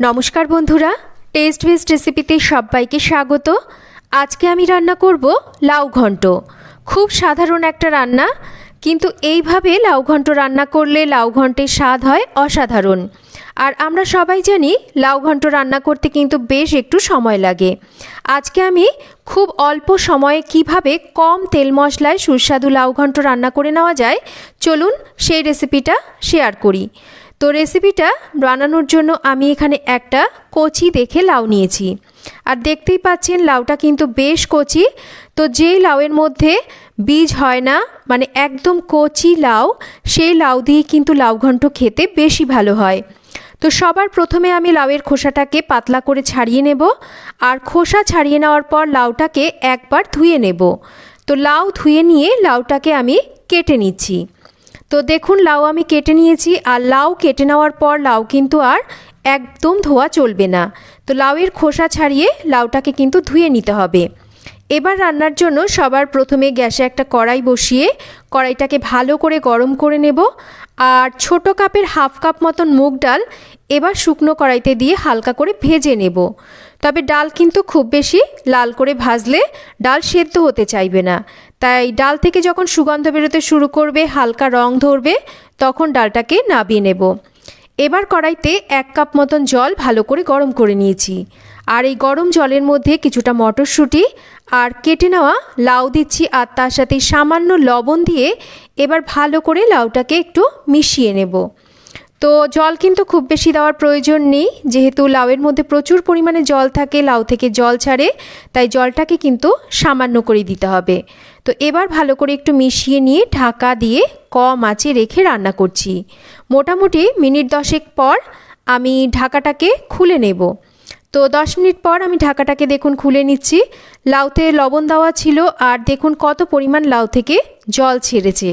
নমস্কার বন্ধুরা test best রেসিপিতে সবাইকে স্বাগত। আজকে আমি রান্না করব লাউ ঘন্ট। খুব সাধারণ একটা রান্না, কিন্তু এইভাবে লাউ ঘন্ট রান্না করলে লাউ ঘন্টের স্বাদ হয় অসাধারণ। আর আমরা সবাই জানি, লাউ ঘন্ট রান্না করতে কিন্তু বেশ একটু সময় লাগে। আজকে আমি খুব অল্প সময়ে কীভাবে কম তেল মশলায় সুস্বাদু লাউ ঘন্ট রান্না করে নেওয়া যায়, চলুন সেই রেসিপিটা শেয়ার করি। তো রেসিপিটা বানানোর জন্য আমি এখানে একটা কচি দেখে লাউ নিয়েছি। আর দেখতেই পাচ্ছেন, লাউটা কিন্তু বেশ কচি। তো যেই লাউয়ের মধ্যে বীজ হয় না মানে একদম কচি লাউ, সেই লাউ দিয়ে কিন্তু লাউ ঘন্ট খেতে বেশি ভালো হয়। তো সবার প্রথমে আমি লাউয়ের খোসাটাকে পাতলা করে ছাড়িয়ে নেব। আর খোসা ছাড়িয়ে নেওয়ার পর লাউটাকে একবার ধুয়ে নেব। তো লাউ ধুয়ে নিয়ে লাউটাকে আমি কেটে নিচ্ছি। তো দেখুন, লাউ আমি কেটে নিয়েছি, আর লাউ কেটে নেওয়ার পর লাউ কিন্তু আর একদম ধোয়া চলবে না। তো লাউয়ের খোসা ছাড়িয়ে লাউটাকে কিন্তু ধুয়ে নিতে হবে। এবার রান্নার জন্য সবার প্রথমে গ্যাসে একটা কড়াই বসিয়ে কড়াইটাকে ভালো করে গরম করে নেব, আর ছোট কাপের হাফ কাপ মতন মুগ ডাল এবার শুকনো কড়াইতে দিয়ে হালকা করে ভেজে নেব। তবে ডাল কিন্তু খুব বেশি লাল করে ভাজলে ডাল সেদ্ধ হতে চাইবে না। তাই ডাল থেকে যখন সুগন্ধ বেরোতে শুরু করবে, হালকা রং ধরবে, তখন ডালটাকে নাবিয়ে নেব। এবার কড়াইতে এক কাপ মতন জল ভালো করে গরম করে নিয়েছি। আর এই গরম জলের মধ্যে কিছুটা মটরশুঁটি আর কেটে নেওয়া লাউ দিচ্ছি আর তার সাথে সামান্য লবণ দিয়ে এবার ভালো করে লাউটাকে একটু মিশিয়ে নেব। তো জল কিন্তু খুব বেশি দেওয়ার প্রয়োজন নেই, যেহেতু লাউয়ের মধ্যে প্রচুর পরিমাণে জল থাকে, লাউ থেকে জল ছাড়ে, তাই জলটাকে কিন্তু সামান্য করে দিতে হবে। তো এবার ভালো করে একটু মিশিয়ে নিয়ে ঢাকা দিয়ে কম আঁচে রেখে রান্না করছি। মোটামুটি মিনিট দশেক পর আমি ঢাকাটাকে খুলে নেব। তো দশ মিনিট পর আমি ঢাকাটাকে দেখুন খুলে নিচ্ছি। লাউতে লবণ দেওয়া ছিল আর দেখুন কত পরিমাণ লাউ থেকে জল ছেড়েছে।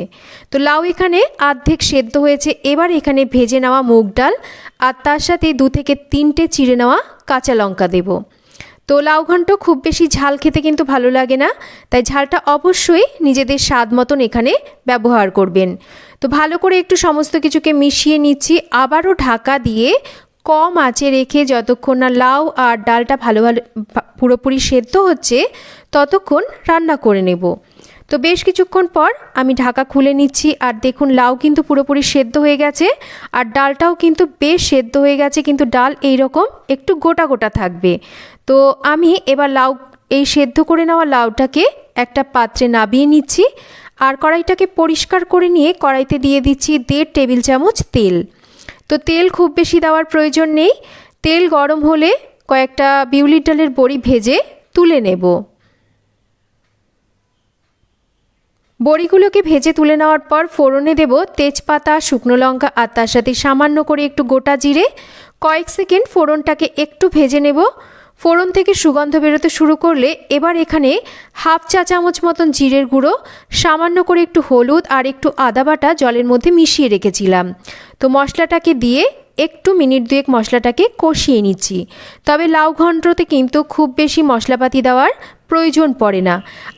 তো লাউ এখানে আর্ধেক সেদ্ধ হয়েছে, এবার এখানে ভেজে নেওয়া মুগ ডাল আর তার সাথে দু থেকে তিনটে চিড়ে নেওয়া কাঁচা লঙ্কা দেবো। তো লাউ ঘন্ট খুব বেশি ঝাল খেতে কিন্তু ভালো লাগে না, তাই ঝালটা অবশ্যই নিজেদের স্বাদ মতন এখানে ব্যবহার করবেন। তো ভালো করে একটু সমস্ত কিছুকে মিশিয়ে নিচ্ছি, আবারও ঢাকা দিয়ে কম আঁচে রেখে যতক্ষণ না লাউ আর ডালটা ভালো ভালো পুরোপুরি সেদ্ধ হচ্ছে, ততক্ষণ রান্না করে নেব। তো বেশ কিছুক্ষণ পর আমি ঢাকা খুলে নিচ্ছি, আর দেখুন লাউ কিন্তু পুরোপুরি সেদ্ধ হয়ে গেছে, আর ডালটাও কিন্তু বেশ সেদ্ধ হয়ে গেছে, কিন্তু ডাল এই রকম একটু গোটা গোটা থাকবে। তো আমি এবার লাউ, এই সেদ্ধ করে নেওয়া লাউটাকে একটা পাত্রে নাবিয়ে নিচ্ছি, আর কড়াইটাকে পরিষ্কার করে নিয়ে কড়াইতে দিয়ে দিচ্ছি দেড় টেবিল চামচ তেল। তো তেল খুব বেশি দেওয়ার প্রয়োজন নেই, তেল গরম হলে কয়েকটা বিউলির ডালের বড়ি ভেজে তুলে নেব। বড়িগুলোকে ভেজে তুলে নেওয়ার পর ফোড়নে দেব তেজপাতা, শুকনো লঙ্কা আর তার সাথে সামান্য করে একটু গোটা জিরে। কয়েক সেকেন্ড ফোড়নটাকে একটু ভেজে নেব। ফোড়ন থেকে সুগন্ধ বেরোতে শুরু করলে এবার এখানে হাফ চা চামচ মতন জিরের গুঁড়ো, সামান্য করে একটু হলুদ আর একটু আদা বাটা জলের মধ্যে মিশিয়ে রেখেছিলাম। তো মশলাটাকে দিয়ে একটু মিনিট দুয়েক মশলাটাকে কষিয়ে নিচ্ছি। তবে লাউ ঘন্টতে কিন্তু খুব বেশি মশলাপাতি দেওয়ার প্রয়োজন পড়ে না।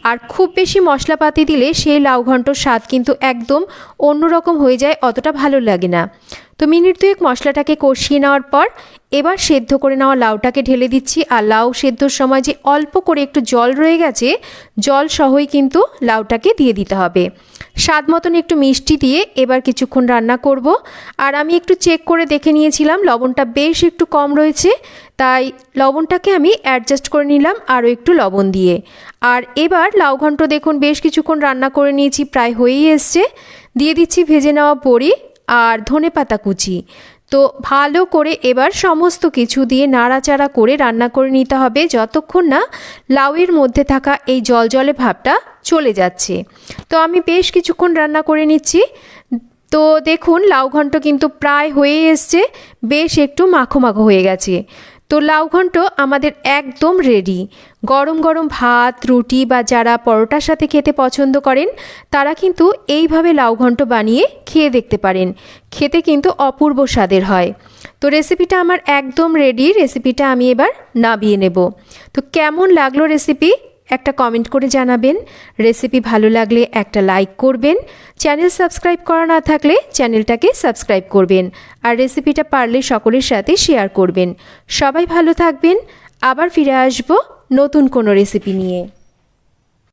আর খুব বেশি মশলাপাতি দিলে সেই লাউ স্বাদ কিন্তু একদম অন্যরকম হয়ে যায়, অতটা ভালো লাগে না। তো মিনিট দুয়েক মশলাটাকে কষিয়ে নেওয়ার পর এবার সেদ্ধ করে নেওয়া লাউটাকে ঢেলে দিচ্ছি। আর লাউ সেদ্ধর সময় যে অল্প করে একটু জল রয়ে গেছে, জল সহই কিন্তু লাউটাকে দিয়ে দিতে হবে। স্বাদ মতন একটু মিষ্টি দিয়ে এবার কিছুক্ষণ রান্না করব। আর আমি একটু চেক করে দেখে নিয়েছিলাম, লবণটা বেশ একটু কম রয়েছে, তাই লবণটাকে আমি অ্যাডজাস্ট করে নিলাম আরও একটু লবণ দিয়ে। আর এবার লাউ ঘন্ট দেখুন, বেশ কিছুক্ষণ রান্না করে নিয়েছি, প্রায় হয়েই এসছে। দিয়ে দিচ্ছি ভেজে নেওয়া বড়ি। আর ধনে পাতা কুচি। তো ভালো করে এবার সমস্ত কিছু দিয়ে নাড়াচাড়া করে রান্না করে নিতে হবে যতক্ষণ না লাউয়ের মধ্যে থাকা এই জল জলে ভাবটা চলে যাচ্ছে। তো আমি বেশ কিছুক্ষণ রান্না করে নিচ্ছি। তো দেখুন, লাউ ঘন্ট কিন্তু প্রায় হয়ে এসছে, বেশ একটু মাখো মাখো হয়ে গেছে। তো লাউ ঘন্ট আমাদের একদম রেডি গরম গরম ভাত, রুটি বা যারা পরোটার সাথে খেতে পছন্দ করেন, তারা কিন্তু এইভাবে লাউ ঘন্ট বানিয়ে খেয়ে দেখতে পারেন। খেতে কিন্তু অপূর্ব স্বাদের হয়। তো রেসিপিটা আমার একদম রেডি রেসিপিটা আমি এবার নাবিয়ে নেব। তো কেমন লাগল রেসিপি একটা কমেন্ট করে জানাবেন। রেসিপি ভালো লাগলে একটা লাইক করবেন। চ্যানেল সাবস্ক্রাইব করা না থাকলে চ্যানেলটাকে সাবস্ক্রাইব করবেন। আর রেসিপিটা পারলে সকলের সাথে শেয়ার করবেন। সবাই ভালো থাকবেন। আবার ফিরে আসব নতুন কোনো রেসিপি নিয়ে।